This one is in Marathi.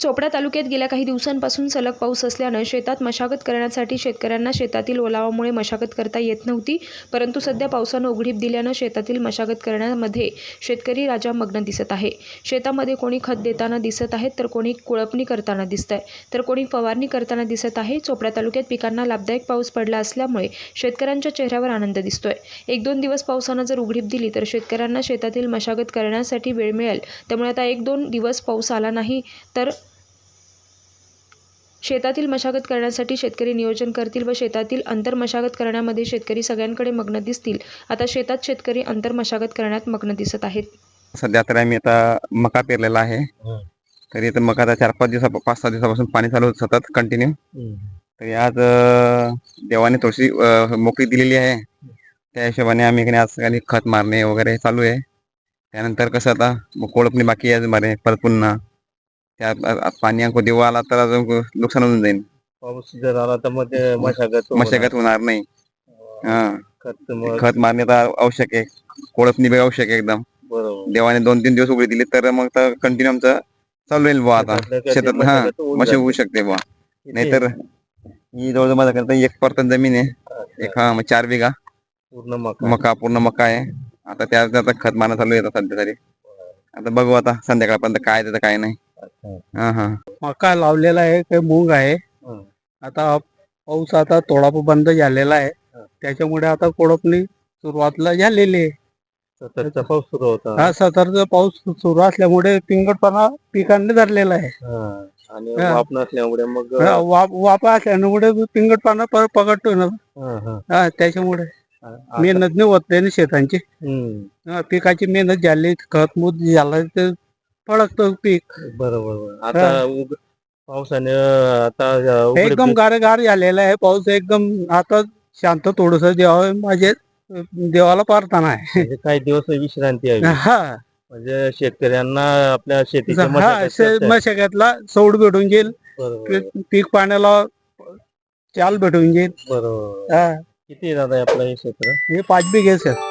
चोपडा तालुक्यात गेल्या काही दिवसांपासून सलग पाऊस असल्यानं शेतात मशागत करण्यासाठी शेतकऱ्यांना शेतातील ओलावामुळे मशागत करता येत नव्हती परंतु सध्या पावसानं उघडीप दिल्यानं शेतातील मशागत करण्यामध्ये शेतकरी राजा मग्न दिसत आहे. शेतामध्ये कोणी खत देताना दिसत आहेत तर कोणी कुळपणी करताना दिसत आहे तर कोणी फवारणी करताना दिसत आहे. चोपडा तालुक्यात पिकांना लाभदायक पाऊस पडला असल्यामुळे शेतकऱ्यांच्या चेहऱ्यावर आनंद दिसतोय. एक दोन दिवस पावसानं जर उघडीप दिली तर शेतकऱ्यांना शेतातील मशागत करण्यासाठी वेळ मिळेल. त्यामुळे आता एक दोन दिवस पाऊस आला नाही तर शेतातील मशागत करण्यासाठी शेतकरी नियोजन करतील व शेतातील अंतर मशागत करण्यामध्ये शेतकरी सगळ्यांकडे मग्न दिसतील. आता शेतात शेतकरी अंतर मशागत करण्यात मग्न दिसत आहेत. सध्या तर आम्ही आता मका पेरलेला आहे. तरी आता मका आता चार पाच दिवसा पाच सहा दिवसापासून पाणी चालू होतं सतत कंटिन्यू तरी आज देवाने थोडीशी मोकळी दिलेली आहे. त्या हिशोबाने आम्ही आज काही खत मारणे वगैरे चालू आहे. त्यानंतर कसं आता कोळपणी बाकी आहे मारे परत पुन्हा त्या पाणी अंको देवा आला तर अजून नुकसान होऊन जाईल पाऊस जर आला तर मग ते मशागत मशागत होणार नाही. हा. खत मग खत मारणे तर आवश्यक आहे. कोळपणी बी आवश्यक आहे एकदम. बरोबर. देवाने दोन तीन दिवस उघडी दिली तर मग कंटिन्यू आमचं चालू राहील बुवा आता. शेतात हा. मशी. होऊ शकते बुवा. नाहीतर ही जवळजवळ माझ्या करता एक पर्तन जमीन आहे. एक हा चार बिघा. पूर्ण मका. मका पूर्ण मका आहे. आता त्या आता खत मारणं चालू आहे सध्या तरी. आता बघू आता संध्याकाळपर्यंत काय त्याचं काय नाही. हा हा मका लावलेला आहे काही मूग आहे हं. आता पाऊस आता थोडा बंद झालेला आहे. त्याच्यामुळे आता कोळपणी सुरुवातला झालेली आहे सततचा पाऊस सुरू होता हा सतरचा पाऊस सुरू असल्यामुळे पिंगटपणा पिकांनी धरलेला आहे हा. आणि हा. वाप नसल्यामुळे मग हा, वाप वापा असल्यामुळे पिंगटपणा प- पकडतो ना हा, हा. हा त्याच्यामुळे मेहनत नाही होत नाही ना शेतांची हम्म. हा, पिकाची मेहनत झाली खत मूत झाला ते फळकतो पीक. बरोबर बरोबर. आता उग- पावसाने आता एकदम. गारगार झालेला आहे पाऊस एकदम आता शांत थोडस देवा माझे देवाला प्रार्थना आहे. म्हणजे काही दिवस विश्रांती आहे हा. म्हणजे शेतकऱ्यांना आपल्या शेतीच्या हा मशागत शे- करता येईल. मशागतला सौड भेटून जाईल. बरोबर. पीक- पाण्याला चाल भेटून जाईल. बरोबर. हा. किती दादा आपलं हे क्षेत्र? हे पाच बिघे सर.